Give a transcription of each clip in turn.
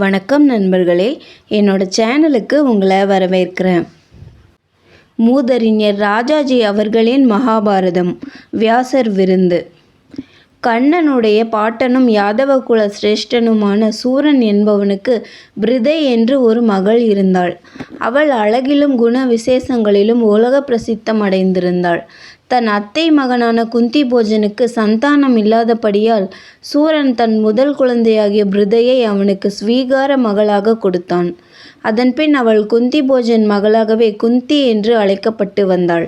வணக்கம் நண்பர்களே. என்னோட சேனலுக்கு உங்களை வரவேற்கிறேன். மூதறிஞர் ராஜாஜி அவர்களின் மகாபாரதம் வியாசர் விருந்து. கண்ணனுடைய பாட்டனும் யாதவ குல சிரேஷ்டனுமான சூரன் என்பவனுக்கு பிருதை என்று ஒரு மகள் இருந்தாள். அவள் அழகிலும் குண விசேஷங்களிலும் உலக பிரசித்தம் அடைந்திருந்தாள். தன் அத்தை மகனான குந்தி போஜனுக்கு சந்தானம் இல்லாதபடியால் சூரன் தன் முதல் குழந்தையாகிய பிருதையை அவனுக்கு ஸ்வீகார மகளாக கொடுத்தான். அதன்பின் அவள் குந்தி போஜன் மகளாகவே குந்தி என்று அழைக்கப்பட்டு வந்தாள்.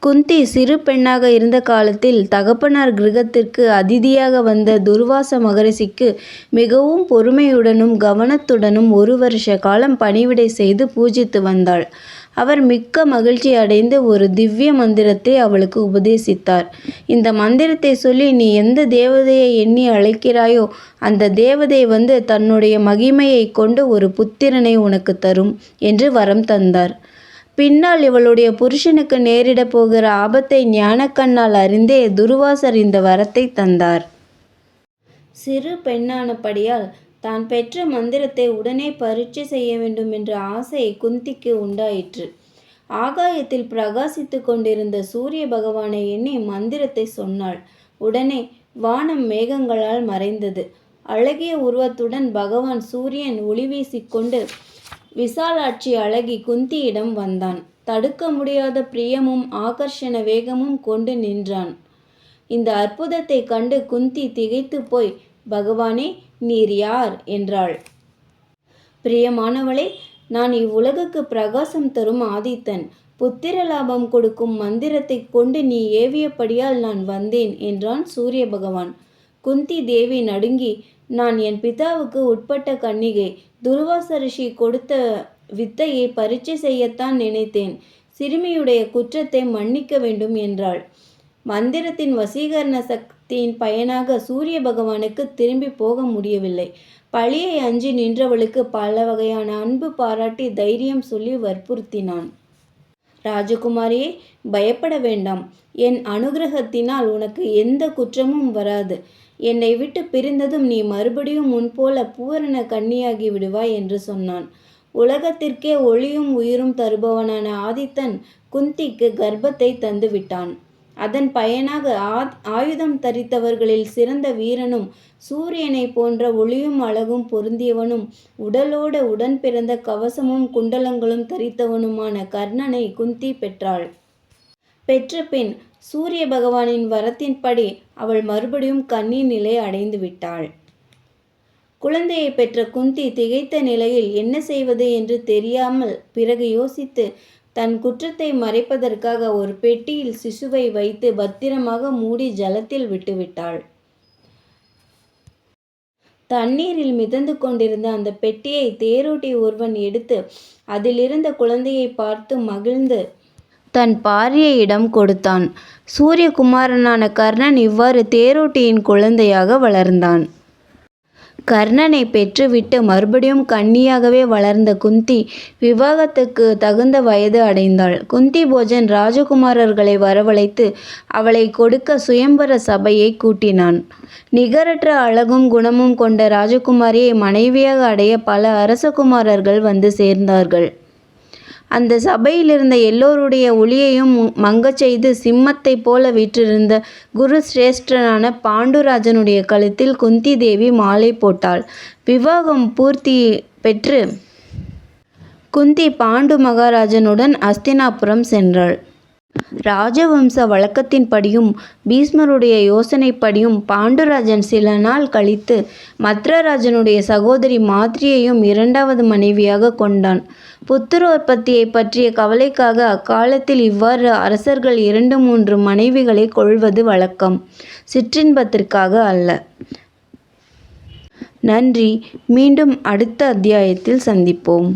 குந்தி சிறு பெண்ணாக இருந்த காலத்தில் தகப்பனார் கிரகத்திற்கு அதிதியாக வந்த துர்வாச மகரிஷிக்கு மிகவும் பொறுமையுடனும் கவனத்துடனும் ஒரு வருஷ காலம் பணிவிடை செய்து பூஜித்து வந்தாள். அவர் மிக்க மகிழ்ச்சி அடைந்து ஒரு திவ்ய மந்திரத்தை அவளுக்கு உபதேசித்தார். இந்த மந்திரத்தை சொல்லி நீ எந்த தேவதையை எண்ணி அழைக்கிறாயோ அந்த தேவதை வந்து தன்னுடைய மகிமையை கொண்டு ஒரு புத்திரனை உனக்கு தரும் என்று வரம் தந்தார். பின்னால் இவளுடைய புருஷனுக்கு நேரிடப் போகிற ஆபத்தை ஞானக்கண்ணால் அறிந்தே துருவாசர் இந்த வரத்தை தந்தார். சிறு பெண்ணானபடியால் தான் பெற்ற மந்திரத்தை உடனே பரீட்சை செய்ய வேண்டும் என்ற ஆசை குந்திக்கு உண்டாயிற்று. ஆகாயத்தில் பிரகாசித்து கொண்டிருந்த சூரிய பகவானை எண்ணி மந்திரத்தை சொன்னாள். உடனே வானம் மேகங்களால் மறைந்தது. அழகிய உருவத்துடன் பகவான் சூரியன் ஒளி வீசிக்கொண்டு விசாலாட்சி அழகி குந்தியிடம் வந்தான். தடுக்க முடியாத பிரியமும் ஆகர்ஷண வேகமும் கொண்டு நின்றான். இந்த அற்புதத்தை கண்டு குந்தி திகைத்து போய் பகவானே நீர் யார்? என்றாள். பிரியமானவளே நான் இவ்வுலகுக்கு பிரகாசம் தரும் ஆதித்தன். புத்திர லாபம் கொடுக்கும் மந்திரத்தை கொண்டு நீ ஏவியபடியால் நான் வந்தேன் என்றான் சூரிய பகவான். குந்தி தேவி நடுங்கி நான் என் பிதாவுக்கு உட்பட்ட கன்னிகை துருவாச ரிஷி கொடுத்த வித்தையை பரீட்சை செய்யத்தான் நினைத்தேன். சிறுமியுடைய குற்றத்தை மன்னிக்க வேண்டும் என்றாள். மந்திரத்தின் வசீகரண சக் தின் பயனாக சூரிய பகவானுக்கு திரும்பி போக முடியவில்லை. பழியை அஞ்சி நின்றவளுக்கு பல வகையான அன்பு பாராட்டி தைரியம் சொல்லி வற்புறுத்தினான். ராஜகுமாரியே பயப்பட வேண்டாம். என் அனுகிரகத்தினால் உனக்கு எந்த குற்றமும் வராது. என்னை விட்டு பிரிந்ததும் நீ மறுபடியும் முன்போல பூரண கன்னியாகி விடுவாய் என்று சொன்னான். உலகத்திற்கே ஒளியும் உயிரும் தருபவனான ஆதித்தன் குந்திக்கு கர்ப்பத்தை தந்துவிட்டான். அதன் பயனாக ஆயுதம் தரித்தவர்களில் சிறந்த வீரனும் சூரியனை போன்ற ஒளியும் அழகும் பொருந்தியவனும் உடலோடு உடன் பிறந்த கவசமும் குண்டலங்களும் தரித்தவனுமான கர்ணனை குந்தி பெற்றாள். பெற்ற பின் சூரிய பகவானின் வரத்தின்படி அவள் மறுபடியும் கண்ணீர் நிலை அடைந்து விட்டாள். குழந்தையை பெற்ற குந்தி திகைத்த நிலையில் என்ன செய்வது என்று தெரியாமல் பிறகு யோசித்து தன் குற்றத்தை மறைப்பதற்காக ஒரு பெட்டியில் சிசுவை வைத்து பத்திரமாக மூடி ஜலத்தில் விட்டுவிட்டாள். தண்ணீரில் மிதந்து கொண்டிருந்த அந்த பெட்டியை தேரோட்டி ஒருவன் எடுத்து அதிலிருந்த குழந்தையை பார்த்து மகிழ்ந்து தன் பாரியையிடம் கொடுத்தான். சூரியகுமாரனான கர்ணன் இவ்வாறு தேரோட்டியின் குழந்தையாக வளர்ந்தான். கர்ணனை பெற்றுவிட்டு மறுபடியும் கன்னியாகவே வளர்ந்த குந்தி விவாகத்துக்கு தகுந்த வயது அடைந்தாள். குந்தி போஜன் ராஜகுமாரர்களை வரவழைத்து அவளை கொடுக்க சுயம்பர சபையை கூட்டினான். நிகரற்ற அழகும் குணமும் கொண்ட ராஜகுமாரியை மனைவியாக அடைய பல அரசகுமாரர்கள் வந்து சேர்ந்தார்கள். அந்த சபையில் இருந்த எல்லோருடைய ஒளியையும் மங்கச் செய்து சிம்மத்தைப் போல வீற்றிருந்த குரு சிரேஷ்டனான பாண்டுராஜனுடைய கழுத்தில் குந்தி தேவி மாலை போட்டாள். விவாகம் பூர்த்தி பெற்று குந்தி பாண்டு மகாராஜனுடன் அஸ்தினாபுரம் சென்றாள். ராஜவம்ச வழக்கத்தின்படியும் பீஷ்மருடைய யோசனைப்படியும் பாண்டுராஜன் சில நாள் கழித்து மத்ரராஜனுடைய சகோதரி மாத்ரியையும் இரண்டாவது மனைவியாக கொண்டான். புத்திரோற்பத்தியை பற்றிய கவலைக்காக அக்காலத்தில் இவ்வாறு அரசர்கள் இரண்டு மூன்று மனைவிகளை கொள்வது வழக்கம். சிற்றின்பத்திற்காக அல்ல. நன்றி. மீண்டும் அடுத்த அத்தியாயத்தில் சந்திப்போம்.